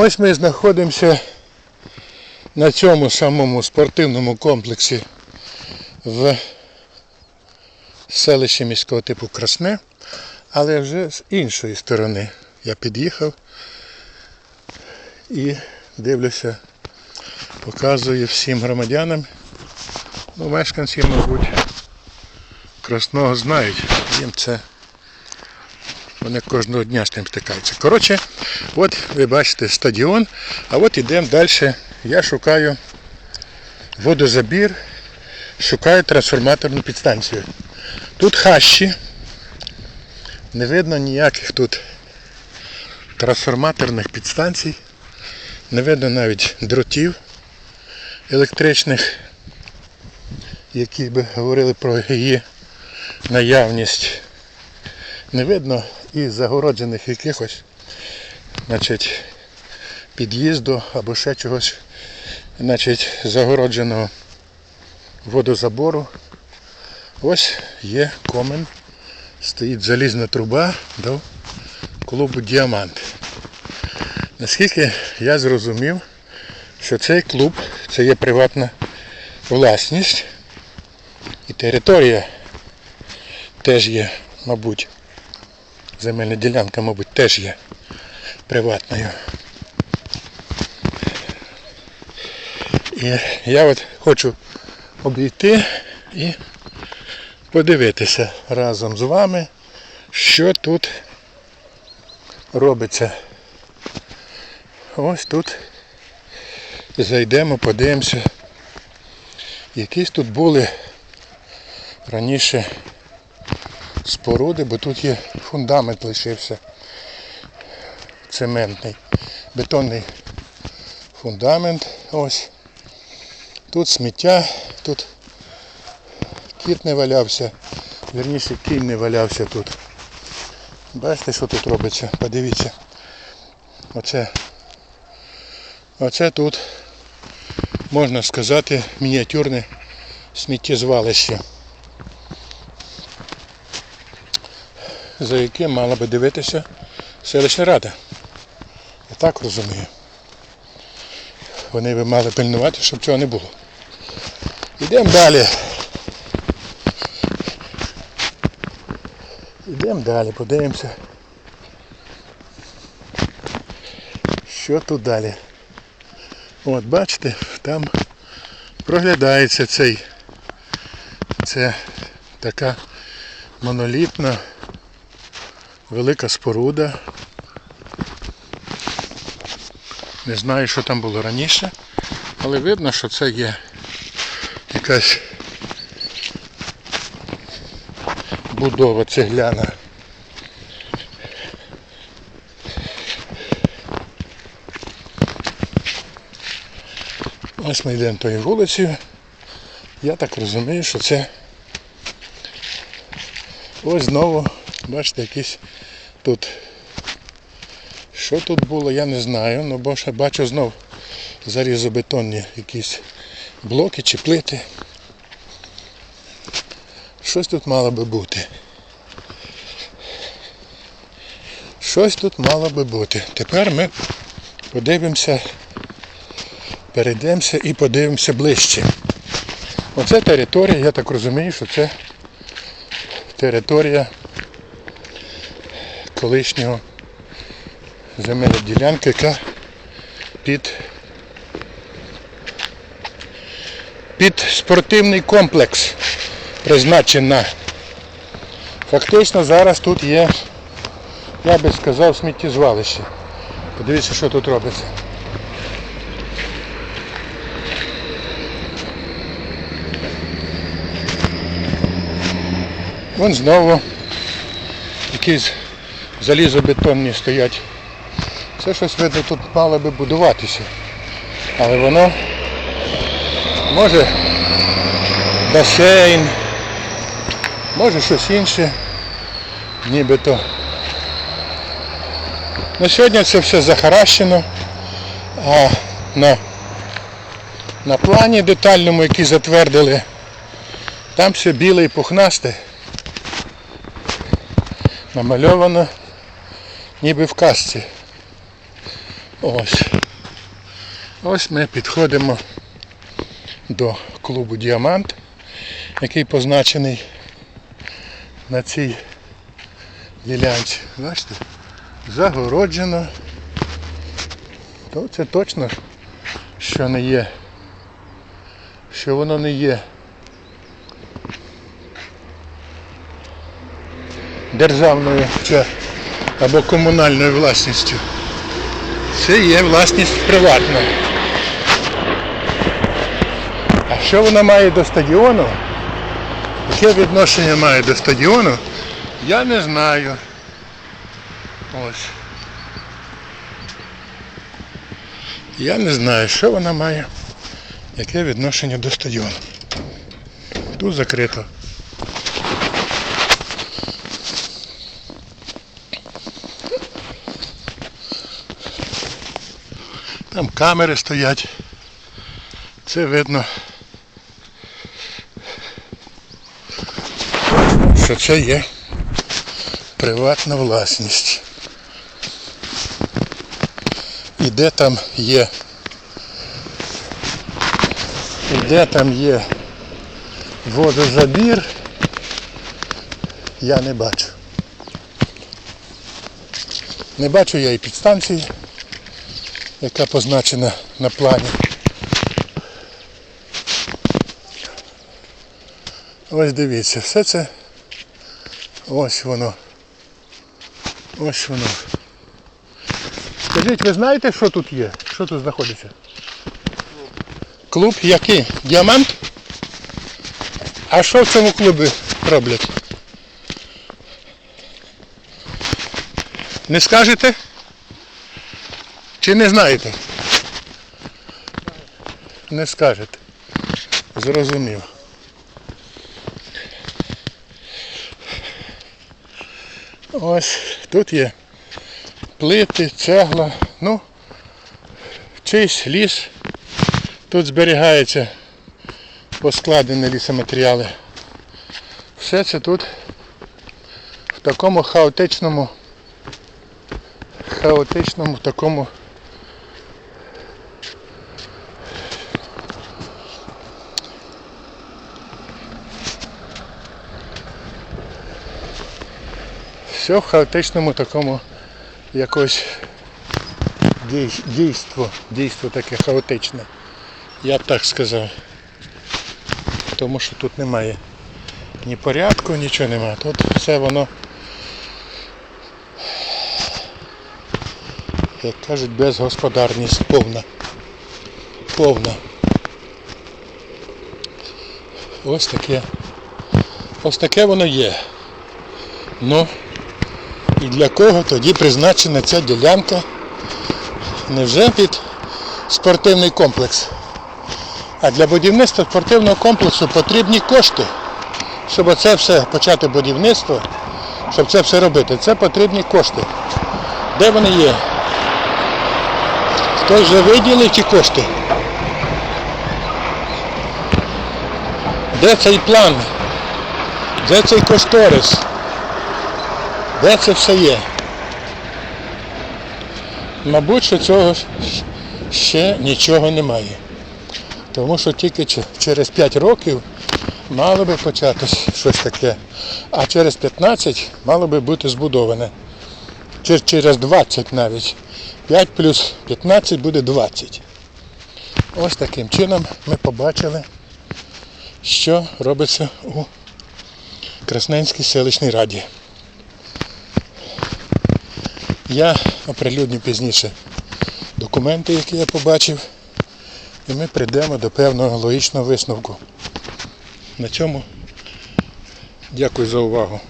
Ось ми знаходимося на цьому самому спортивному комплексі в селищі міського типу Красне, але вже з іншої сторони. Я під'їхав і дивлюся, показую всім громадянам. Ну, мешканці, мабуть, Красного знають. Їм це вони кожного дня з тим стикаються. Коротше, от ви бачите стадіон, а от йдемо далі. Я шукаю водозабір, шукаю трансформаторну підстанцію. Тут хащі. Не видно ніяких тут трансформаторних підстанцій. Не видно навіть дротів електричних, які би говорили про її наявність. Не видно і загороджених якихось значить, під'їзду або ще чогось значить, загородженого водозабору. Ось є комен, стоїть залізна труба до клубу Діамант. Наскільки я зрозумів, що цей клуб це є приватна власність і територія теж є, мабуть, земельна ділянка, мабуть, теж є приватною. І я от хочу обійти і подивитися разом з вами, що тут робиться. Ось тут зайдемо, подивимося. Якісь тут були раніше споруди, бо тут є фундамент лишився цементний, бетонний фундамент. Ось. Тут сміття, тут кіт не валявся, вірніше кінь не валявся тут. Бачите, що тут робиться? Подивіться. Оце, оце тут, можна сказати, мініатюрне сміттєзвалище. За яким мала би дивитися селищна рада. Я так розумію. Вони би мали пильнувати, щоб цього не було. Йдемо далі. Йдемо далі, подивимося. Що тут далі? От бачите, там проглядається цей. Це така монолітна велика споруда. Не знаю, що там було раніше, але видно, що це є якась будова цегляна. Ось ми йдемо тою вулицею. Я так розумію, що це ось знову, бачите, якісь тут. Що тут було, я не знаю, ну бо ще бачу знов зарізобетонні якісь блоки чи плити. Щось тут мало би бути. Щось тут мало би бути. Тепер ми подивимося, перейдемося і подивимося ближче. Оце територія, я так розумію, що це територія колишнього земельна ділянка, яка під під спортивний комплекс призначена. Фактично зараз тут є, я би сказав, сміттєзвалище. Подивіться, що тут робиться. Вон знову якісь залізобетонні стоять. Це щось видно тут мало би будуватися. Але воно може басейн, може щось інше, нібито. На сьогодні це все захаращено, а на, на плані детальному, який затвердили, там все біле і пухнасте. Намальовано ніби в казці. Ось. Ось ми підходимо до клубу Діамант, який позначений на цій ділянці. Бачите? Загороджено. То це точно, що не є. Що воно не є державною чи або комунальною власністю. Це є власність приватна. А що вона має до стадіону? Яке відношення має до стадіону? Я не знаю. Ось. Я не знаю, що вона має, яке відношення до стадіону. Тут закрито. Там камери стоять. Це видно. Що це є приватна власність. І де там є. І де там є водозабір, я не бачу. Не бачу я і підстанції, яка позначена на плані. Ось дивіться, все це ось воно. Ось воно. Скажіть, ви знаєте, що тут є? Що тут знаходиться? Клуб який? Діамант? А що в цьому клубі роблять? Не скажете? Чи не знаєте? Не скажете. Зрозумів. Ось тут є плити, цегла, ну, чийсь ліс. Тут зберігається поскладені лісоматеріали. Все це тут в такому хаотичному, хаотичному такому все в хаотичному такому якось дійство, дійство таке хаотичне. Я б так сказав. Тому що тут немає ні порядку, нічого немає. Тут все воно, як кажуть, безгосподарність повна. Повна. Ось таке. Ось таке воно є. Ну, і для кого тоді призначена ця ділянка? Невже під спортивний комплекс? А для будівництва спортивного комплексу потрібні кошти. Щоб це все почати будівництво, щоб це все робити, це потрібні кошти. Де вони є? Хтось вже виділив ті кошти? Де цей план? Де цей кошторис? Де це все є? Мабуть, що цього ще нічого немає. Тому що тільки через 5 років мало би початись щось таке, а через 15 мало би бути збудоване. Через 20 навіть. 5 плюс 15 буде 20. Ось таким чином ми побачили, що робиться у Красненській селищній раді. Я оприлюдню пізніше документи, які я побачив, і ми прийдемо до певного логічного висновку. На цьому дякую за увагу.